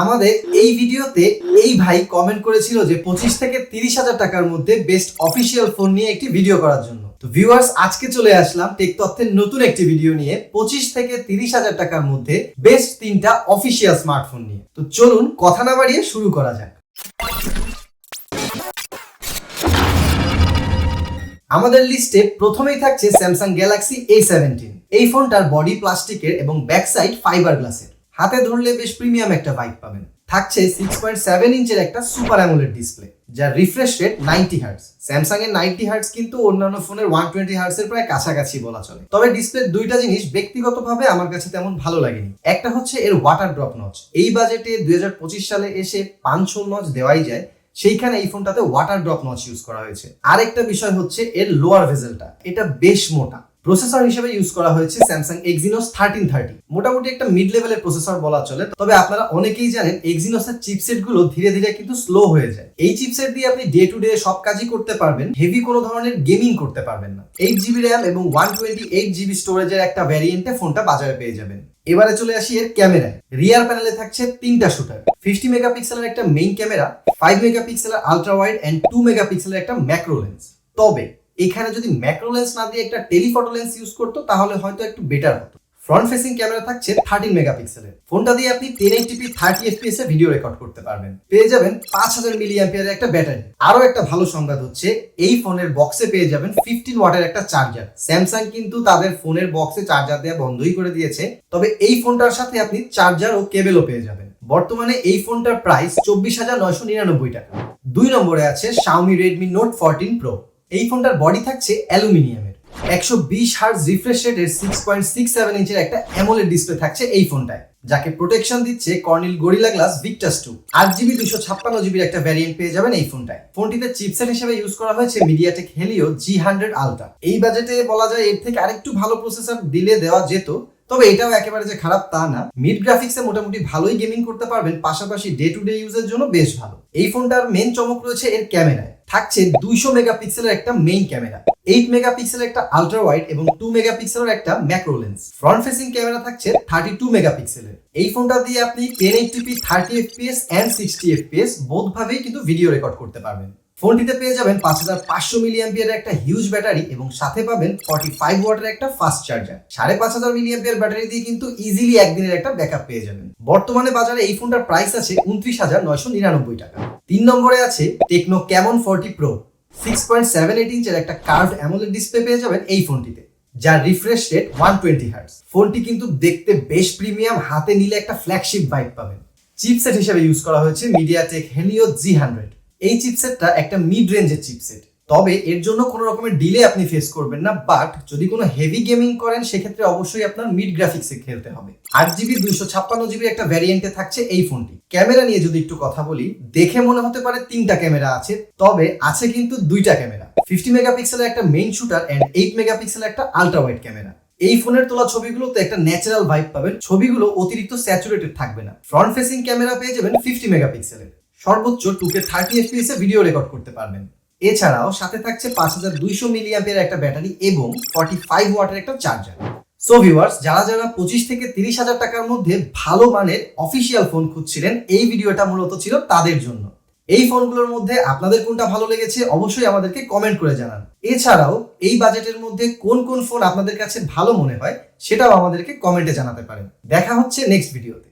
আমাদের এই ভিডিওতে এই ভাই কমেন্ট করেছিল যে পঁচিশ থেকে তিরিশ হাজার টাকার মধ্যে বেস্ট অফিসিয়াল ফোন নিয়ে একটি ভিডিও করার জন্য। তো ভিউয়ার্স আজকে চলে আসলাম টেক তথ্যের নতুন একটি ভিডিও নিয়ে পঁচিশ থেকে তিরিশ হাজার টাকার মধ্যে বেস্ট তিনটা অফিসিয়াল স্মার্টফোন নিয়ে। তো চলুন কথা না বাড়িয়ে শুরু করা যাক। আমাদের লিস্টে প্রথমেই থাকছে স্যামসাং গ্যালাক্সি এ সেভেন্টিন এই ফোনটার বডি প্লাস্টিকের এবং ব্যাক সাইড ফাইবার গ্লাসের হাতে ধরলে বেশ প্রিমিয়াম একটা বাইক পাবেন। থাকছে সিক্স পয়েন্ট সেভেন ইঞ্চের একটা সুপার অ্যামোলেড ডিসপ্লে যার refresh rate ninety hertz Samsung এর নাইনটি হার্টস কিন্তু অন্যান্য ফোনের ওয়ান টোয়েন্টি হার্টস এর প্রায় কাছাকাছি বলা চলে। তবে ডিসপ্লে দুইটা জিনিস ব্যক্তিগতভাবে আমার কাছে তেমন ভালো লাগেনি। একটা হচ্ছে এর ওয়াটার ড্রপ নচ এই বাজেটে দুই হাজার পঁচিশ সালে এসে পাঁচ নচ দেওয়াই যায়, সেইখানে এই ফোনটাতে ওয়াটার ড্রপ নচ ইউজ করা হয়েছে। আরেকটা বিষয় হচ্ছে এর লোয়ার ভেজেলটা এটা বেশ মোটা। প্রসেসর হিসেবে ইউজ করা হয়েছে স্যামসাং এক্সিনোস থার্টিন থার্টি মোটামুটি একটা মিড লেভেলের প্রসেসর বলা চলে। তবে আপনারা অনেকেই জানেন এক্সিনোসের চিপসেটগুলো ধীরে ধীরে কিন্তু স্লো হয়ে যায়। এই চিপসেট দিয়ে আপনি ডে টু ডে সব কাজই করতে পারবেন হেভি কোনো ধরনের গেমিং করতে পারবেন না। এইট জিবি র্যাম এবং ওয়ান টোয়েন্টি এইট জিবি স্টোরেজের একটা ভ্যারিয়েন্টে ফোনটা বাজারে পেয়ে যাবেন। এবারে চলে আসি এর ক্যামেরায় রিয়ার প্যানেলে থাকছে তিনটা শুটার ফিফটি মেগাপিক্সেলের একটা মেইন ক্যামেরা ফাইভ মেগাপিক্সেলের আলট্রা ওয়াইড অ্যান্ড টু মেগাপিক্সেলের একটা ম্যাক্রো লেন্স তবে এখানে যদি ম্যাক্রো লেন্স না দিয়ে একটা টেলিফটো লেন্স ইউজ করতো, তাহলে হয়তো একটু বেটার হতো। ফ্রন্ট ফেসিং ক্যামেরা থাকছে থার্টিন মেগাপিক্সেলের ফোনটা দিয়ে আপনি ten eighty p thirty FPS এ ভিডিও রেকর্ড করতে পারবেন। পেয়ে যাবেন পাঁচ হাজার মিলি অ্যাম্পিয়ারের একটা ব্যাটারি আরও একটা ভালো সংবাদ হচ্ছে, এই ফোনের বক্সে পেয়ে যাবেন ফিফটিন ওয়াটের একটা চার্জার স্যামসাং কিন্তু তাদের ফোনের বক্সে চার্জার দেওয়া বন্ধই করে দিয়েছে, তবে এই ফোনটার সাথে আপনি চার্জার ও কেবেলও পেয়ে যাবেন। বর্তমানে এই ফোনটার প্রাইস চব্বিশ হাজার নয়শো নিরানব্বই টাকা। দুই নম্বরে আছে Xiaomi Redmi Note fourteen pro এই ফোনটার বডি থাকছে অ্যালুমিনিয়ামের। একশো বিশ হার্জ রিফ্রেশ রেটের সিক্স পয়েন্ট সিক্স সেভেন ইঞ্চের একটা অ্যামোলেড ডিসপ্লে থাকছে এই ফোনটায়, যাকে প্রোটেকশন দিচ্ছে Corning Gorilla Glass Victus two আট জিবি দুশো ছাপ্পান্ন জিবির একটা ভ্যারিয়েন্ট পেয়ে যাবেন এই ফোনটায়। ফোনটিতে চিপসেট হিসেবে ইউজ করা হয়েছে MediaTek Helio G hundred ultra এই বাজেটে বলা যায় এর থেকে আরেকটু ভালো প্রসেসর দিলে দেওয়া যেত তবে এটাও একেবারে যে খারাপ তা না। মিড গ্রাফিক্সে মোটামুটি ভালোই গেমিং করতে পারবেন, পাশাপাশি ডে টু ডে ইউজের জন্য বেশ ভালো। এই ফোনটার মেন চমক রয়েছে এর ক্যামেরায় থাকছে দুইশো মেগাপিক্সেলের একটা মেইন ক্যামেরা এইট মেগাপিক্সেলের একটা আলট্রা ওয়াইড এবং টু মেগাপিক্সেলের একটা macro lens front facing camera থাকছে থার্টি টু মেগাপিক্সেলের এই ফোনটা দিয়ে আপনি ten eighty p thirty FPS and sixty FPS বোধ ভাবেই কিন্তু ভিডিও রেকর্ড করতে পারবেন। ফোনটিতে পেয়ে যাবেন পাঁচ হাজার পাঁচশো মিলি অ্যাম্পিয়ারের একটা হিউজ ব্যাটারি এবং সাথে পাবেন ফর্টি ফাইভ ওয়াটের একটা ফাস্ট চার্জার সাড়ে পাঁচ হাজার মিলি অ্যাম্পিয়ার ব্যাটারি দিয়ে কিন্তু ইজিলি একদিনের একটা ব্যাকআপ পেয়ে যাবেন। বর্তমানে বাজারে এই ফোনটার প্রাইস আছে উনত্রিশ হাজার নয়শো নিরানব্বই টাকা। তিন নম্বরে আছে Tecno Camon forty pro six point seven eight ইঞ্চের একটা কার্ভ অ্যামোলেড ডিসপ্লে পেয়ে যাবেন এই ফোনটিতে, যার refresh rate one twenty hertz ফোনটি কিন্তু দেখতে বেশ প্রিমিয়াম হাতে নিলে একটা ফ্ল্যাগশিপ বাইক পাবেন। চিপসেট হিসেবে ইউজ করা হয়েছে media MediaTek Helio G hundred এই চিপসেটটা একটা মিড রেঞ্জের চিপসেট তবে এর জন্য কোনো রকমের ডিলে আপনি ফেস করবেন না বাট যদি কোনো হেভি গেমিং করেন, সেক্ষেত্রে অবশ্যই আপনার মিড গ্রাফিক্সে খেলতে হবে। আট জিবি দুইশো ছাপ্পান্ন জিবি একটা ভ্যারিয়েন্টে থাকছে এই ফোনটি। ক্যামেরা নিয়ে যদি একটু কথা বলি, দেখে মনে হতে পারে তিনটা ক্যামেরা আছে, তবে আছে কিন্তু দুইটা ক্যামেরা। ফিফটি মেগাপিক্সেলের একটা মেইন শুটার অ্যান্ড এইট মেগাপিক্সেলের একটা আলট্রা ওয়াইড ক্যামেরা। এই ফোনের তোলা ছবিগুলোতে একটা ন্যাচারাল ভাইব পাবেন, ছবিগুলো অতিরিক্ত স্যাচুরেটেড থাকবে না। ফ্রন্ট ফেসিং ক্যামেরা পেয়ে যাবেন ফিফটি মেগাপিক্সেলের সর্বোচ্চ টুকে থার্টি এফপিএস এ ভিডিও রেকর্ড করতে পারবেন। এছাড়াও সাথে থাকছে পাঁচ হাজার দুইশো মিলিয়াম্পের একটা ব্যাটারি এবং ফর্টি ফাইভ ওয়াটের একটা চার্জার সো ভিউয়ার্স যারা যারা পঁচিশ থেকে তিরিশ হাজার টাকার মধ্যে ভালো মানের অফিসিয়াল ফোন খুঁজছিলেন, এই ভিডিওটা মূলত ছিল তাদের জন্য। এই ফোনগুলোর মধ্যে আপনাদের কোনটা ভালো লেগেছে অবশ্যই আমাদেরকে কমেন্ট করে জানান। এছাড়াও এই বাজেটের মধ্যে কোন কোন ফোন আপনাদের কাছে ভালো মনে হয়, সেটাও আমাদেরকে কমেন্টে জানাতে পারেন। দেখা হচ্ছে নেক্সট ভিডিওতে